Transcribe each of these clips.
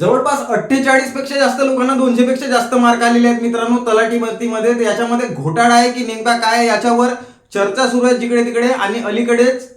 जवळपास अठ्ठेचाळीसपेक्षा जास्त लोकांना दोनशे पेक्षा जास्त मार्क आलेले आहेत मित्रांनो तलाठी भरतीमध्ये. याच्यामध्ये घोटाळा आहे की नेमका काय याच्यावर चर्चा सुरू आहे जिकडे तिकडे. आणि अलीकडेच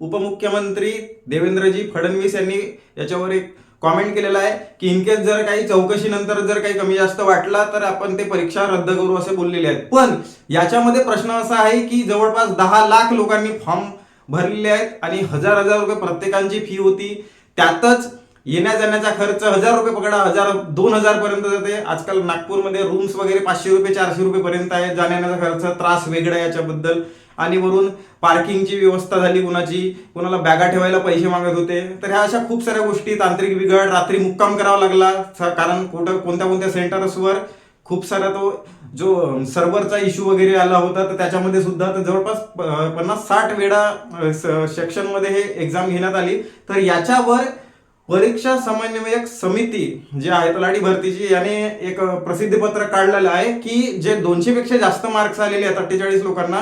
उपमुख्यमंत्री देवेंद्रजी फडणवीस यांनी याच्यावर एक कॉमेंट केलेला आहे की इनकेस जर काही चौकशीनंतर जर काही कमी जास्त वाटला तर आपण ते परीक्षा रद्द करू असे बोललेले आहेत. पण याच्यामध्ये प्रश्न असा आहे की जवळपास दहा लाख लोकांनी फॉर्म भरलेले आहेत आणि हजार हजार रुपये प्रत्येकांची फी होती. त्यातच येण्या जाण्याचा खर्च हजार रुपये पकडा हजार दोन हजार पर्यंत जाते. आजकाल नागपूरमध्ये रूम्स वगैरे पाचशे रुपये चारशे रुपये पर्यंत आहे. जाण्याचा खर्च त्रास वेगळा याच्याबद्दल. आणि वरून पार्किंगची व्यवस्था झाली कुणाची? कुणाला बॅगा ठेवायला पैसे मागत होते. तर ह्या अशा खूप साऱ्या गोष्टी. तांत्रिक बिघड रात्री मुक्काम करावा लागला. कारण कुठं कोणत्या कोणत्या सेंटर्सवर खूप सारा तो जो सर्व्हरचा इश्यू वगैरे आला होता तर त्याच्यामध्ये सुद्धा तर जवळपास पन्नास साठ वेळा सेक्शनमध्ये हे एक्झाम घेण्यात आली. तर याच्यावर परीक्षा समन्वयक समिती जी आहे तलाठी भरतीची याने एक प्रसिद्धी पत्रक काढलेलं आहे की जे दोनशे पेक्षा जास्त मार्क्स आलेले आहेत अठ्ठेचाळीस लोकांना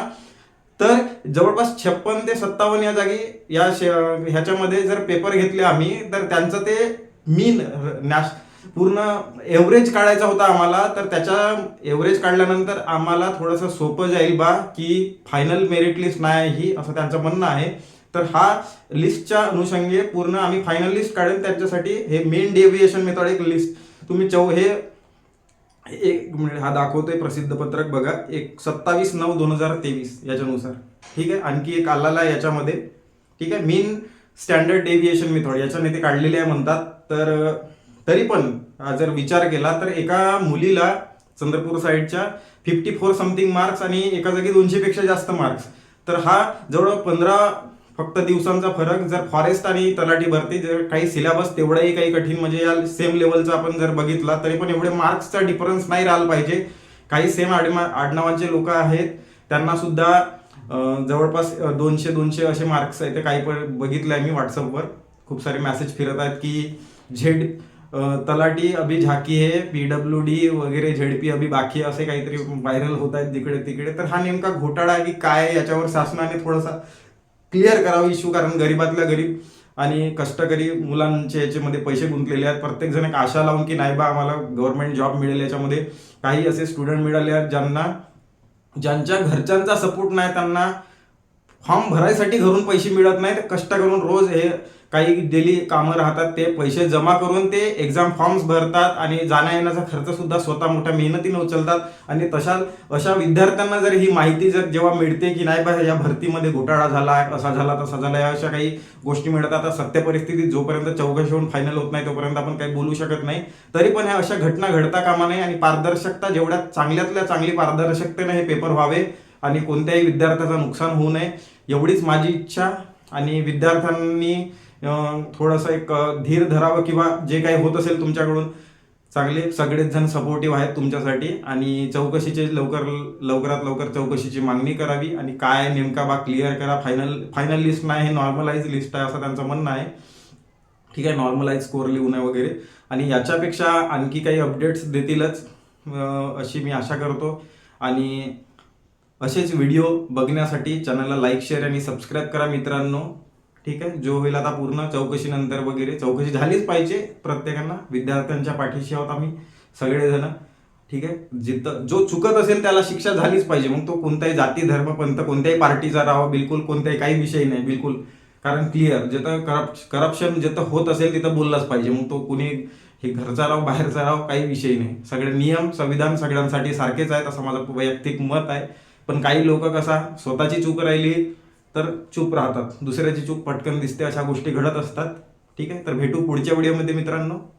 तर जवळपास छप्पन ते सत्तावन्न या जागी या ह्याच्यामध्ये जर पेपर घेतले आम्ही तर त्यांचं ते मीन नॅश पूर्ण एव्हरेज काढायचा होता आम्हाला तर त्याच्या एव्हरेज काढल्यानंतर आम्हाला थोडंसं सोपं जाईल बा की फायनल मेरिट लिस्ट नाही ही असं त्यांचं म्हणणं आहे. तर हा लिस्टच्या अनुषंगे पूर्ण आम्ही फायनल लिस्ट काढेल त्याच्यासाठी हे मेन डेव्हिएशन मेथड एक लिस्ट तुम्ही चौ हे एक मिनिट हा दाखवतोय प्रसिद्ध पत्रक बघा. एक सत्तावीस नऊ दोन हजार तेवीस याच्यानुसार. ठीक आहे? आणखी एक आलेला आहे याच्यामध्ये. ठीक आहे? मेन स्टँडर्ड डेव्हिएशन मेथड याच्याने ते काढलेले आहे म्हणतात. तर तरी पण जर विचार केला तर एका मुलीला चंद्रपूर साईडच्या फिफ्टी फोर समथिंग मार्क्स आणि एका जागी दोनशेपेक्षा जास्त मार्क्स तर हा जवळ पंधरा फक्त दिवसांचा फरक जर फॉरेस्ट आणि तलाठी भरती जर काही सिलेबस तेवढाही काही कठीण म्हणजे या सेम लेवलचा आपण जर बघितला तरी पण एवढे मार्क्सचा डिफरन्स नाही राहिला पाहिजे. काही सेम आडमा आडनावांचे लोक आहेत त्यांना सुद्धा जवळपास दोनशे दोनशे असे मार्क्स आहेत ते काही पण बघितलं आहे मी व्हॉट्सअपवर खूप सारे मेसेज फिरत आहेत की झेड तलाटी अभि झाकी हे पीडब्ल्यू डी वगैरे झेडपी अभि बाकी असे काहीतरी व्हायरल होत आहेत तिकडे तिकडे तर हा नेमका घोटाळा आहे की काय याच्यावर शासनाने थोडासा क्लिअर करावं इश्यू कारण गरीबातला गरीब आणि कष्टकरी मुलांच्या याच्यामध्ये पैसे गुंतलेले आहेत. प्रत्येकजण एक आशा लावून की नाही बा आम्हाला गव्हर्नमेंट जॉब मिळेल याच्यामध्ये. काही असे स्टुडंट मिळाले आहेत ज्यांना ज्यांच्या घरच्यांचा सपोर्ट नाही त्यांना फॉर्म भरायसाठी घरून पैसे मिळत नाहीत कष्ट करून रोज हे काही डेली कामं राहतात ते पैसे जमा करून ते एक्झाम फॉर्म्स भरतात आणि जाण्या येण्याचा खर्च सुद्धा स्वतः मोठ्या मेहनतीने उचलतात. आणि तशा अशा विद्यार्थ्यांना जर ही माहिती जर जेव्हा मिळते की नाही बा या भरतीमध्ये घोटाळा झाला आहे असा झाला तसा झाला या अशा काही गोष्टी मिळतात. आता सत्य परिस्थितीत जोपर्यंत चौकशी होऊन फायनल होत नाही तोपर्यंत आपण काही बोलू शकत नाही. तरी पण ह्या अशा घटना घडता कामा नये आणि पारदर्शकता जेवढ्या चांगल्यातल्या चांगली पारदर्शकतेने हे पेपर व्हावे आणि कोणत्याही विद्यार्थ्याचं नुकसान होऊ नये एवढीच माझी इच्छा. आणि विद्यार्थ्यांनी थोडंसं एक धीर धरावं किंवा जे काही होत असेल तुमच्याकडून चांगले सगळेच जण सपोर्टिव्ह आहेत तुमच्यासाठी. आणि चौकशीचे लवकर लवकरात लवकर चौकशीची मागणी करावी. आणि काय नेमका बा क्लिअर करा. फायनल फायनल लिस्ट नाही हे नॉर्मलाइज लिस्ट आहे असं त्यांचं म्हणणं आहे. ठीक आहे नॉर्मलाइज स्कोअर लिहून नये वगैरे. आणि याच्यापेक्षा आणखी काही अपडेट्स देतीलच अशी मी आशा करतो. आणि असेच व्हिडिओ बघण्यासाठी चॅनलला लाईक शेअर आणि सबस्क्राईब करा मित्रांनो. ठीक आहे? जो होईल आता पूर्ण चौकशीनंतर वगैरे. चौकशी झालीच पाहिजे प्रत्येकांना. विद्यार्थ्यांच्या पाठीशी आहोत आम्ही सगळेजण. ठीक आहे? जिथं जो चुकत असेल त्याला शिक्षा झालीच पाहिजे. मग तो कोणताही जाती धर्म पंथ कोणत्याही पार्टीचा राहावा. बिलकुल कोणत्याही काही विषय नाही. बिलकुल. कारण क्लिअर जिथं करप करप्शन जिथं होत असेल तिथं बोललाच पाहिजे. मग तो कुणी हे घरचा राव बाहेरचा राव काही विषय नाही. सगळे नियम संविधान सगळ्यांसाठी सारखेच आहेत. असं माझं वैयक्तिक मत आहे. पण काही लोक कसा स्वतःची चूक राहिली तर चूप राहतात. दुसऱ्याची चूक पटकन दिसते अशा गोष्टी घडत असतात. ठीक आहे? तर भेटू पुढच्या व्हिडिओमध्ये मित्रांनो.